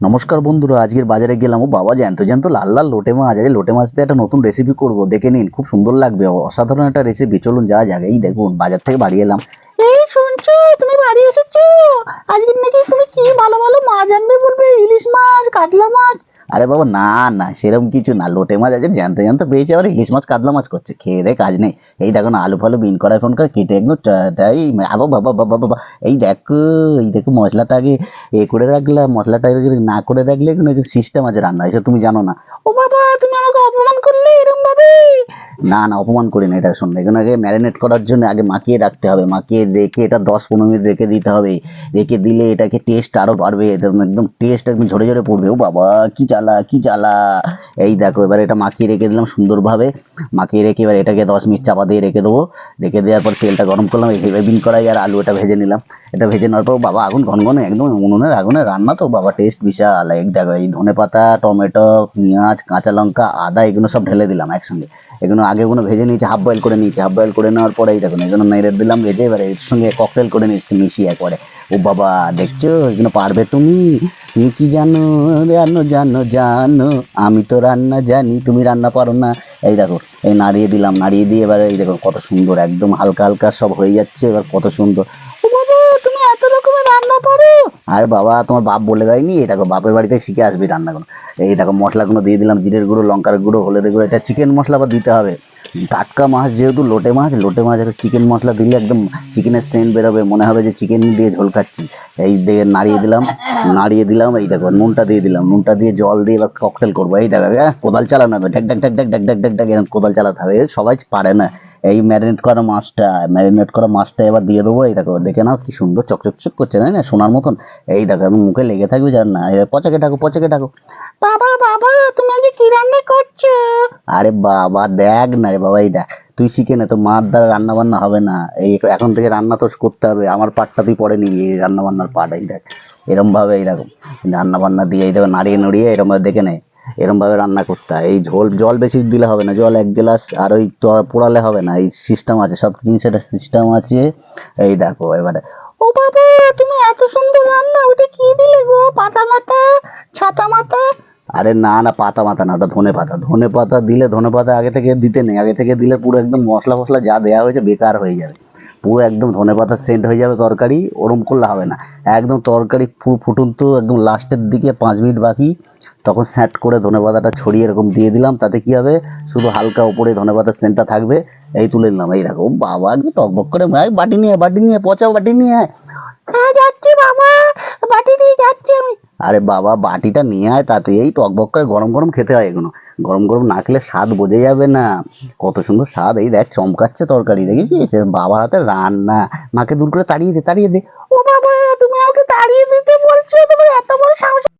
নমস্কার বন্ধুরা, আজকের বাজারে গেলাম। ও বাবা, জ্যান্ত জ্যান্ত লাল লাল লোটে মাছ। আছে লোটে মাছ দিয়ে একটা নতুন রেসিপি করব। দেখে নিন, খুব সুন্দর লাগবে। অসাধারণ একটা রেসিপি চলুন যাওয়া যাক। এই দেখুন, বাজার থেকে বাড়ি এলাম। এই শুনছো? তুমি বাড়ি এসেছ আজকে নাকি তুমি কি ভালো ভালো মাছ আনবে বলবে ইলিশ মাছ কাতলা মাছ আরে বাবা, না না সেরকম কিছু না। লোটে মাছ আছে জানতে জানতে পেয়েছে আবার ইলিশ মাছ, কাতলা মাছ করছে। খেয়ে দে কাজ নেই। এই দেখো না, আলু ফালু বিন করা ফোন করে কেটে একদম এই আবা, বাবা বাবা বাবা এই দেখো এই দেখো মশলাটা আগে এ করে রাখলাম, মশলাটা না করে রাখলে কোনো সিস্টেম আছে রান্না। এসব তুমি জানো না। ও বাবা, তুমি আমাকে অপমান করলে এরকম ভাবে? না না, অপমান করি না। এটা শোন, এখানে আগে ম্যারিনেট করার জন্য আগে মাখিয়ে রাখতে হবে। মাখিয়ে রেখে এটা দশ পনেরো মিনিট রেখে দিতে হবে। রেখে দিলে এটাকে টেস্ট আরও বাড়বে। একদম টেস্ট একদম ঝরে ঝরে পড়বে। ও বাবা, কি জ্বালা। কি জ্বালা? এই দেখো, এবার এটা মাখিয়ে রেখে দিলাম সুন্দরভাবে। মাখিয়ে রেখে এবার এটাকে দশ মিনিট চাপা দিয়ে রেখে দেবো। রেখে দেওয়ার পর তেলটা গরম করলাম এই বিন করাই আর আলু এটা ভেজে নিলাম। এটা ভেজে নেওয়ার পর বাবা আগুন ঘন ঘন, একদম উনুনের আগুনে রান্না তো, বাবা টেস্ট বিশাল। এই দেখো, এই ধনে পাতা, টমেটো, পেঁয়াজ, কাঁচা লঙ্কা, আদা, এগুলো সব ঢেলে দিলাম একসঙ্গে। এগুলো আগে কোনো ভেজে নিয়েছি হাফ বয়েল করে নিয়েছি। হাফ বয়েল করে নেওয়ার পরে এই দেখুন এগুলো নেড়ে দিলাম, ভেজে এবারে এর সঙ্গে ককটেল করে নিচ্ছি মিশিয়ে একবারে। ও বাবা, দেখছ? এখানে পারবে তুমি? তুমি কি জানো? জানো জানো জানো। আমি তো রান্না জানি, তুমি রান্না পারো না। এই দেখো, এই নাড়িয়ে দিলাম, নাড়িয়ে দিয়ে এবার এই দেখো কত সুন্দর, একদম হালকা হালকা সব হয়ে যাচ্ছে, এবার কত সুন্দর। পারো। আর বাবা, তোমার বাপ বলে দেয়নি? এই দেখো, বাপের বাড়িতে শিখে আসবে রান্নাগুলো এই দেখো, মশলাগুলো দিয়ে দিলাম, জিরের গুঁড়ো, লঙ্কার গুঁড়ো, হলুদের গুঁড়ো, এটা চিকেন মশলা বা দিতে হবে। টাটকা মাছ যেহেতু লোটে মাছ লোটে মাছ একটা চিকেন মশলা দিলে একদম চিকেনের সেন্ট বেরোবে। মনে হবে যে চিকেন দিয়ে ঝোল খাচ্ছি। এই দিয়ে নাড়িয়ে দিলাম নাড়িয়ে দিলাম, এই দেখো, নুনটা দিয়ে দিলাম। নুনটা দিয়ে জল দিয়ে এবার ককটেল করব। এই দেখো হ্যাঁ, কোদাল চালানো হবে। ঢ্যাক ঢ্যাক ঢ্যাক ঢ্যাক ঢ্যাক ঢ্যাক ঢ্যাক কোদাল চালাতে হবে। সবাই পারে না। এই ম্যারিনেট করা মাছটা ম্যারিনেট করা মাছটা এবার দিয়ে দেবো, এই দেখো, দেখে নাও কি সুন্দর চকচকচক করছে, তাই না? সোনার মতন। এই দেখো একদম মুখে লেগে থাকবে জান না। পচাকে ডাকো পচাকে ডাকো বাবা বাবা, তুমি আজকে কি রান্না করছ? আরে বাবা, দেখ না রে বাবা, এই দেখ, তুই শিখে নে, তো মার দ্বারা রান্না বান্না হবে না। এই এখন থেকে রান্না তো করতে হবে, আমার পাটটা তুই পরে নিবি, এই রান্না বান্নার পাট, এই দেখ এরম ভাবে এইরকম রান্না বান্না দিয়ে এই দেখো, নাড়িয়ে, নড়িয়ে এরম ভাবে দেখে নে। এরম ভাবে রান্না করতে হয়। এই ঝোল, জল বেশি দিলে হবে না। জল এক গ্লাস আর ওই পোড়ালে হবে না। এই সিস্টেম আছে, সব জিনিসের সিস্টেম আছে। এই দেখো, এবারে। ও বাবা, তুমি এত সুন্দর রান্না, ওটা কি দিলে গো? পাতা মাথা, ছাতা মাথা? আরে না না, পাতা মাথা না, ওটা ধনে পাতা। ধনে পাতা দিলে, ধনে পাতা আগে থেকে দিতে নেই। আগে থেকে দিলে পুরো একদম মশলা ফসলা যা দেওয়া হয়েছে বেকার হয়ে যাবে। পুরো একদম ধনে পাতা সেন্ট হয়ে যাবে তরকারি, ওরম করলে হবে না। একদম তরকারি ফুটন্ত একদম লাস্টের দিকে পাঁচ মিনিট বাকি। তখন স্যাট করে ধনে পাতাটা ছড়িয়ে এরকম দিয়ে দিলাম তাতে কি হবে? শুধু হালকা উপরে ধনে পাতার সেন্টটা থাকবে। এই তুলে নিলাম। এই দেখো বাবা একদম টকবক করে বাটি নিয়ে বাটি নিয়ে আয়, পচা বাটি নিয়ে। হ্যাঁ যাচ্ছি বাবা বাটি নিয়ে যাচ্ছি আমি। আরে বাবা বাটিটা নিয়ে আয় তাতে এই টকবক করে গরম গরম খেতে হয় এগুলো। গরম গরম না খেলে স্বাদ বোঝা যাবে না। কত সুন্দর স্বাদ। এই দেখ, চমকাচ্ছে তরকারি, দেখেছিস? বাবা হাতে রান্না। মাকে দূর করে তাড়িয়ে দে তাড়িয়ে দে। ও বাবা, তুমি আমাকে তাড়িয়ে দিতে বলছো? তোমার এত বড় সাহস